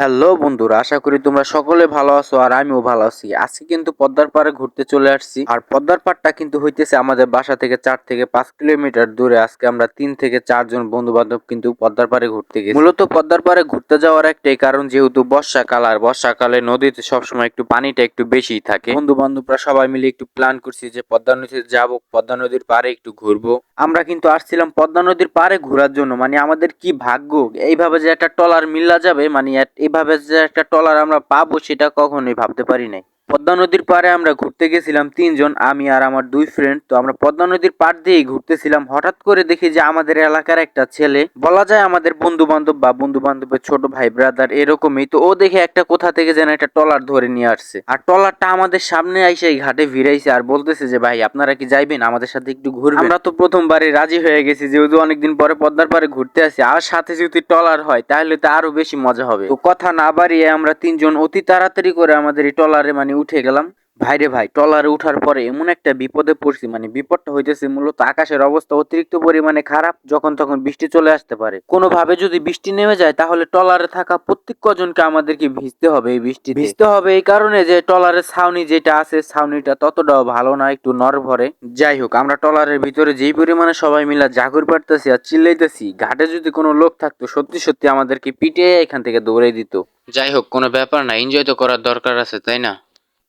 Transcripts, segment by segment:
Hello বন্ধুরা, আশা করি তোমরা সকলে ভালো আছো আর আমিও ভালো আছি। আজকে কিন্তু পদ্মার পাড়ে ঘুরতে চলে আসছি। আর পদ্মার পাড়টা কিন্তু হইতেছে আমাদের বাসা থেকে চার থেকে পাঁচ কিলোমিটার দূরে। আজকে আমরা তিন থেকে চারজন বন্ধু বান্ধব কিন্তু পদ্মার পাড়ে ঘুরতে গেছি। মূলত পদ্মার পাড়ে ঘুরতে যাওয়ার একটাই কারণ যেহেতু বর্ষাকাল, আর বর্ষাকালে নদীতে সবসময় একটু পানিটা একটু বেশি থাকে। বন্ধু বান্ধবরা সবাই মিলে একটু প্ল্যান করছি যে পদ্মা নদীতে যাব, পদ্মা নদীর পাড়ে একটু ঘুরবো। আমরা কিন্তু আসছিলাম পদ্মা নদীর পাড়ে ঘোরার জন্য। মানে আমাদের কি ভাগ্য? এইভাবে যে একটা টলার মিল্লা যাবে মানে এইভাবে যে একটা টলার আমরা পাবো সেটা কখনোই ভাবতে পারি নাই। পদ্মা নদীর পাড়ে আমরা ঘুরতে গেছিলাম তিনজন, আমি আর আমার দুই ফ্রেন্ড তো আমরা পদ্মা নদীর পাড় দিয়েই ঘুরতেছিলাম। হঠাৎ করে দেখি যে আমাদের এলাকার একটা ছেলে, বলা যায় আমাদের বন্ধু বান্ধব বা বন্ধু বান্ধবের ছোট ভাই ব্রাদার এরকমই। তো ও দেখে একটা কোথা থেকে যেন একটা টলার ধরে নিয়ে আসছে। আর টলারটা আমাদের সামনে আইসে এই ঘাটে ভিড়াইছে আর বলতেছে যে, ভাই, আপনারা কি যাইবেন? আমাদের সাথে একটু ঘুরবেন। আমরা তো প্রথমবারে রাজি হয়ে গেছি, যেহেতু অনেকদিন পরে পদ্মার পাড়ে ঘুরতে আসি। আর সাথে যদি টলার হয়, তাহলে তো আরও বেশি মজা হবে। তো কথা না বাড়িয়ে আমরা তিনজন অতি তাড়াতাড়ি করে আমাদের এই টলারে মানে উঠে গেলাম। ভাইরে ভাই টলারে উঠার পরে এমন একটা বিপদে পড়ছি মানে বিপদটা হইতেছে মূলত আকাশের অবস্থা অতিরিক্ত পরিমাণে খারাপ, যখন তখন বৃষ্টি চলে আসতে পারে। কোনোভাবে যদি বৃষ্টি নেমে যায়, তাহলে টলারে থাকা প্রত্যেক কজনকে আমাদেরকে ভিজতে হবে এই বৃষ্টি ভিজতে হবে এই কারণে যে টলারের ছাউনি যেটা আছে, ছাউনিটা ততটাও ভালো না, একটু নরভরে যাই হোক, আমরা টলারের ভিতরে যেই পরিমাণে সবাই মিলে জাগর পারতেছি আর চিল্লাইতেছি, ঘাটে যদি কোনো লোক থাকতো, সত্যি সত্যি আমাদেরকে পিটে এখান থেকে দৌড়ে দিত। যাই হোক, কোনো ব্যাপার না এনজয় তো করার দরকার আছে, তাই না?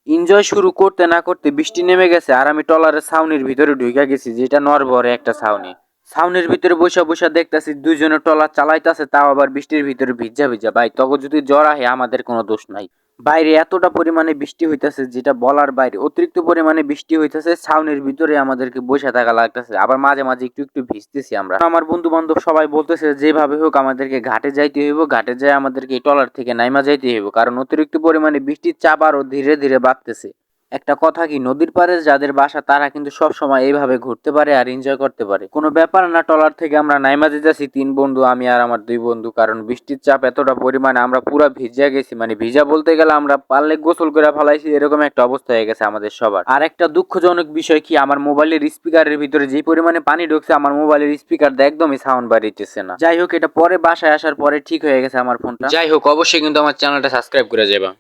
এনজয় শুরু করতে না করতে বৃষ্টি নেমে গেছে আর আমি টলারের ছাউনির ভিতরে ঢুকে গেছি, যেটা নরবরে একটা ছাউনি। ছাউনির ভিতরে বসে বসে দেখতেছি দুইজনে টলার চালাইতেছে, তাও আবার বৃষ্টির ভিতরে ভিজা ভিজা। ভাই, তখন যদি জ্বর আহে আমাদের কোনো দোষ নাই। বাইরে এতটা পরিমাণে বৃষ্টি হইতেছে, যেটা বলার বাইরে, অতিরিক্ত পরিমাণে বৃষ্টি হইতেছে ছাউনির ভিতরে আমাদেরকে বসে থাকা লাগতেছে। আবার মাঝে মাঝে একটু একটু ভিজতেছি আমরা। আমার বন্ধু বান্ধব সবাই বলতেছে, যেভাবে হোক আমাদেরকে ঘাটে যাইতে হইব, ঘাটে যায় আমাদেরকে টলার থেকে নাইমা যাইতে হইব। কারণ অতিরিক্ত পরিমাণে বৃষ্টির চাপ আরও ধীরে ধীরে বাড়তেছে। একটা কথা কি, নদীর পাড়ে যাদের বাসা, তারা কিন্তু সব সময় এইভাবে ঘুরতে পারে আর এনজয় করতে পারে। কোনো ব্যাপার না টলার থেকে আমরা নাইমা যেতেছি তিন বন্ধু, আমি আর আমার দুই বন্ধু, কারণ বৃষ্টির চাপ এতটা পরিমাণে আমরা পুরো ভিজা গেছি। মানে ভিজা বলতে গেলে আমরা পারলে গোসল করে ফেলাইছি, এরকম একটা অবস্থা হয়ে গেছে আমাদের সবার। আর একটা দুঃখজনক বিষয় কি, আমার মোবাইলের স্পিকারের ভিতরে যে পরিমাণে পানি ঢুকছে, আমার মোবাইলের স্পিকার একদমই সাউন্ড বাড়িতেছে না। যাই হোক, এটা পরে বাসায় আসার পরে ঠিক হয়ে গেছে আমার ফোনটা। যাই হোক, অবশ্যই কিন্তু আমার চ্যানেলটা সাবস্ক্রাইব করে যাবা।